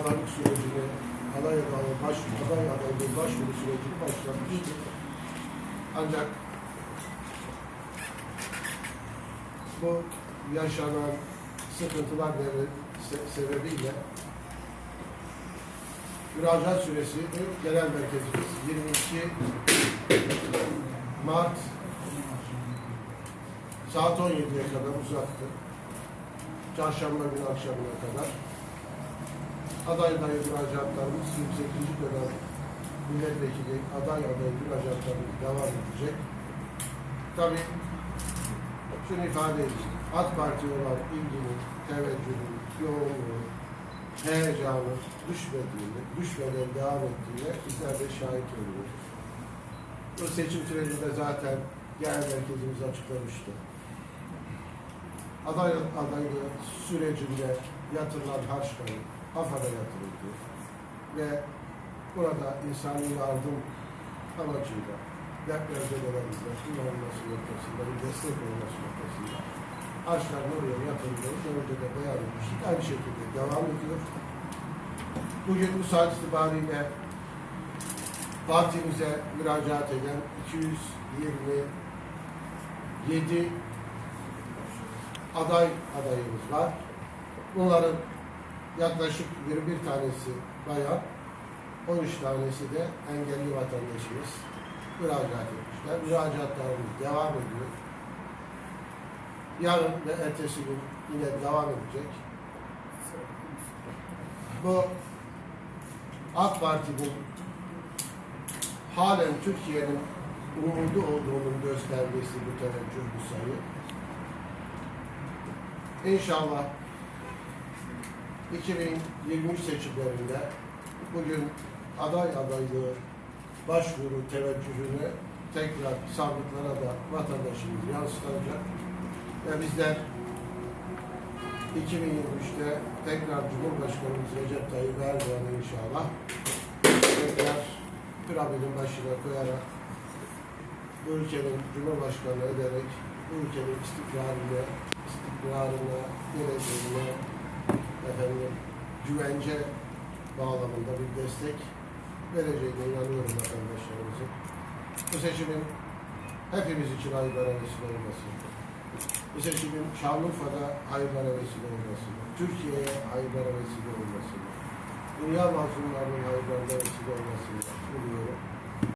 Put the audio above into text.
adaylık sürecini, aday adaylığı baş, aday adaylığı başvuru sürecini başlatmıştı. Ancak bu yaşanan sıkıntılar se- sebebiyle müracaat süresi genel merkezimiz 22 Mart saat 17'ye kadar uzattı. Çarşamba günü akşamına kadar. Aday adayı müracaatlarımız 28. dönem milletvekili aday adayı müracaatlarımız devam edecek. Tabii şunu ifade edeyim. AK Parti olan ilginin, teveccühün, yoğunluğu, heyecanı düşmediğini, düşmeden devam ettiğine bizler de şahit oluyoruz. Bu seçim sürecinde zaten genel merkezimiz açıklamıştı. Aday adaylığı sürecinde yatırılan harçları AFAD'a yatırıldı ve burada insani yardım amacıyla depremzedelerimize kullanılması noktasında, bir destek olması noktasında harçların oraya yatırıldığını daha önce de beyan etmiştik. Aynı şekilde devam ediyor. Bugün bu saat itibariyle partimize müracaat eden 227 aday adayımız var. Bunların yaklaşık 21 tanesi bayan, 13 tanesi de engelli vatandaşımız müracaat etmişler. Müracaatlarımız devam ediyor. Yarın ve ertesi gün yine devam edecek. Bu AK Parti'nin halen Türkiye'nin umudu olduğunun göstergesi bu teveccüh bu sayı. İnşallah 2023 seçimlerinde bugün aday adaylığı başvuru teveccühünü tekrar sandıklara da vatandaşımız yansıtacak. Ve bizler 2023'te tekrar Cumhurbaşkanımız Recep Tayyip Erdoğan'ı inşallah tekrar piramidin başına koyarak bu ülkenin Cumhurbaşkanı ederek bu ülkenin istikrarına, istikrarına, geleceğine efendim güvence bağlamında bir destek vereceğine inanıyorum vatandaşlarımızın. Bu seçimin hepimiz için hayırlara vesile olması, bu seçimin Şanlıurfa'da hayırlara vesile olması, Türkiye'ye hayırlara vesile olması, dünya mazlumlarının hayırlarına vesile olmasını umuyorum.